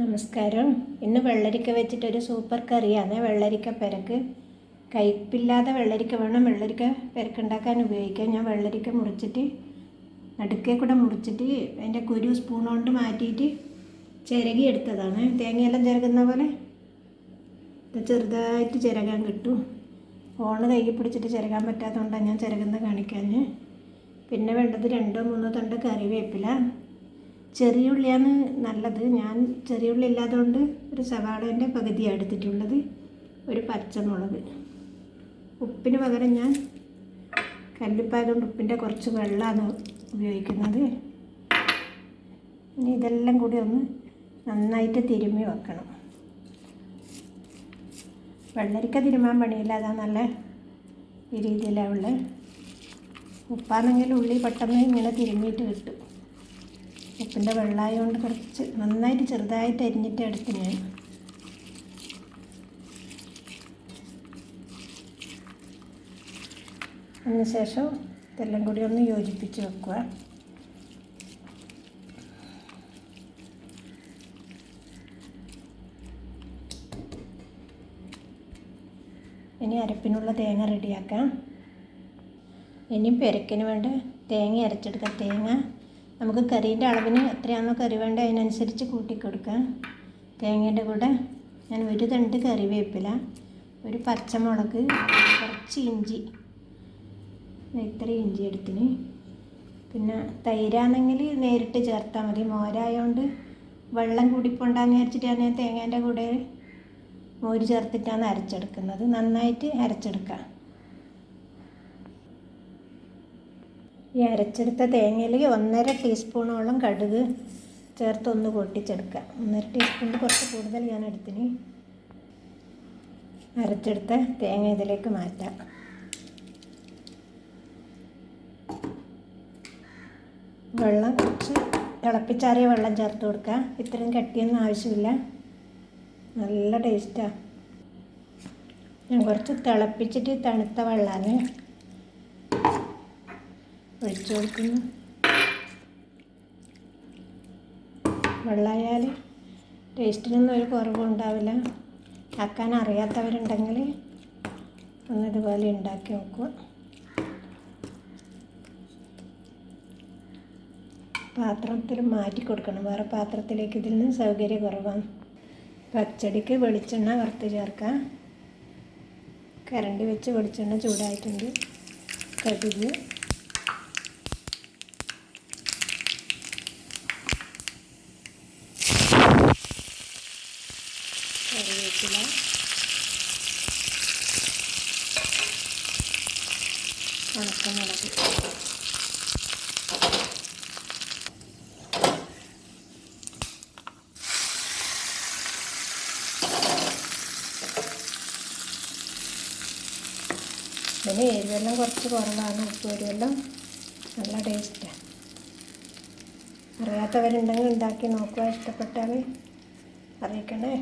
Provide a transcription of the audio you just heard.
നമസ്കാരം. ഇന്ന് വെള്ളരിക്ക വെച്ചിട്ടൊരു സൂപ്പർ കറിയാണ് വെള്ളരിക്ക പെരക്ക്. കയ്പില്ലാതെ വെള്ളരിക്ക വേണം. വെള്ളരിക്ക പെരക്കുണ്ടാക്കാൻ ഉപയോഗിക്കാം. ഞാൻ വെള്ളരിക്ക മുറിച്ചിട്ട് നടുക്കേ കൂടെ മുറിച്ചിട്ട് അതിന്റെ കുരു സ്പൂൺ കൊണ്ട് മാറ്റിയിട്ട് ചിരകി എടുത്തതാണ്. തേങ്ങയെല്ലാം ചിരകുന്ന പോലെ ചെറുതായിട്ട് ചിരകാൻ കിട്ടും. ഫോണ് കയ്യിൽ പിടിച്ചിട്ട് ചിരകാൻ പറ്റാത്തതുകൊണ്ടാണ് ഞാൻ ചിരകുന്ന കാണിക്കാൻ പിന്നെ വേണ്ടത് രണ്ടോ മൂന്നോ തൊണ്ട് കറിവേപ്പില. ചെറിയ ഉള്ളിയാണ് നല്ലത്. ഞാൻ ചെറിയ ഉള്ളി ഇല്ലാത്തതുകൊണ്ട് ഒരു സവാളേന്റെ പകുതിയാണ് എടുത്തിട്ടുള്ളത്. ഒരു പച്ചമുളക്. ഉപ്പിന് പകരം ഞാൻ കല്ലുപ്പായതുകൊണ്ട് ഉപ്പിന്റെ കുറച്ച് വെള്ളമാണ് ഉപയോഗിക്കുന്നത്. ഇനി ഇതെല്ലാം കൂടി ഒന്ന് നന്നായിട്ട് തിരുമ്മി വെക്കണം. വെള്ളരിക്ക തിരുമാൻ പണിയില്ല. അതാ നല്ല രീതിയിലാണ് ഉള്ളത് ഉപ്പാണെങ്കിൽ ഉള്ളി പെട്ടെന്ന് ഇങ്ങനെ തിരുമ്മിയിട്ട് കിട്ടും. ഉപ്പിന്റെ വെള്ളമായതുകൊണ്ട് കുറച്ച് നന്നായിട്ട് ചെറുതായിട്ട് അരിഞ്ഞിട്ട് എടുത്ത് ഞാൻ അതിനുശേഷം ഇതെല്ലാം കൂടി ഒന്ന് യോജിപ്പിച്ച് വെക്കുക. ഇനി അരപ്പിനുള്ള തേങ്ങ റെഡിയാക്കാം. ഇനി പെരക്കിന് വേണ്ട തേങ്ങ അരച്ചെടുക്കാം തേങ്ങ നമുക്ക് കറീന്റെ അളവിന് എത്രയാണോ കറി വേണ്ടത് അതിനനുസരിച്ച് കൂട്ടി കൊടുക്കാം തേങ്ങയുടെ കൂടെ ഞാൻ ഒരു തണ്ട് കറിവേപ്പില ഒരു പച്ചമുളക് കുറച്ച് ഇഞ്ചി. ഇത്ര ഇഞ്ചി എടുത്തിന്. പിന്നെ തൈരാണെങ്കിൽ നേരിട്ട് ചേർത്താൽ മതി. മോരായതുകൊണ്ട് വെള്ളം കൂടിപ്പോണ്ടാന്ന് വിചാരിച്ചിട്ടാണ് ഞാൻ തേങ്ങേന്റെ കൂടെ മോര് ചേർത്തിട്ടാണ് അരച്ചെടുക്കുന്നത്. നന്നായിട്ട് അരച്ചെടുക്കാം ഈ അരച്ചെടുത്ത തേങ്ങയിൽ ഒന്നര ടീസ്പൂണോളം കടുക് ചേർത്ത് ഒന്ന് പൊട്ടിച്ചെടുക്കുക. ഒന്നര ടീസ്പൂണിൽ കുറച്ച് കൂടുതൽ ഞാൻ എടുത്തിന്. അരച്ചെടുത്ത തേങ്ങ ഇതിലേക്ക് മാറ്റാം. വെള്ളം കുറച്ച് തിളപ്പിച്ചാറിയ വെള്ളം ചേർത്ത് കൊടുക്കുക. ഇത്രയും കട്ടിയൊന്നും ആവശ്യമില്ല. നല്ല ടേസ്റ്റാണ് ഞാൻ കുറച്ച് തിളപ്പിച്ചിട്ട് തണുത്ത വെള്ളമാണ് ഒഴിച്ചു കൊടുക്കുന്നു. വെള്ളമായാൽ ടേസ്റ്റിനൊന്നും ഒരു കുറവും ഉണ്ടാവില്ല. ആക്കാൻ അറിയാത്തവരുണ്ടെങ്കിൽ ഒന്ന് ഇതുപോലെ ഉണ്ടാക്കി നോക്കുക. പാത്രത്തിൽ മാറ്റി കൊടുക്കണം. വേറെ പാത്രത്തിലേക്ക് ഇതിൽ നിന്ന് സൗകര്യം കുറവാണ്. പച്ചടിക്ക് വെളിച്ചെണ്ണ വറുത്ത് ചേർക്കാം. കരണ്ടി വെച്ച് വെളിച്ചെണ്ണ ചൂടായിട്ടുണ്ട്. കടുക്. കറിവേപ്പില. ഉണക്കമുളക്. പിന്നെ എരിവെല്ലാം കുറച്ച് കുറവാണ്. ഉപ്പ് എരിവെല്ലാം നല്ല ടേസ്റ്റാണ് അറിയാത്തവരുണ്ടെങ്കിൽ ഉണ്ടാക്കി നോക്കുക. ഇഷ്ടപ്പെട്ടാൽ അറിയിക്കണേ.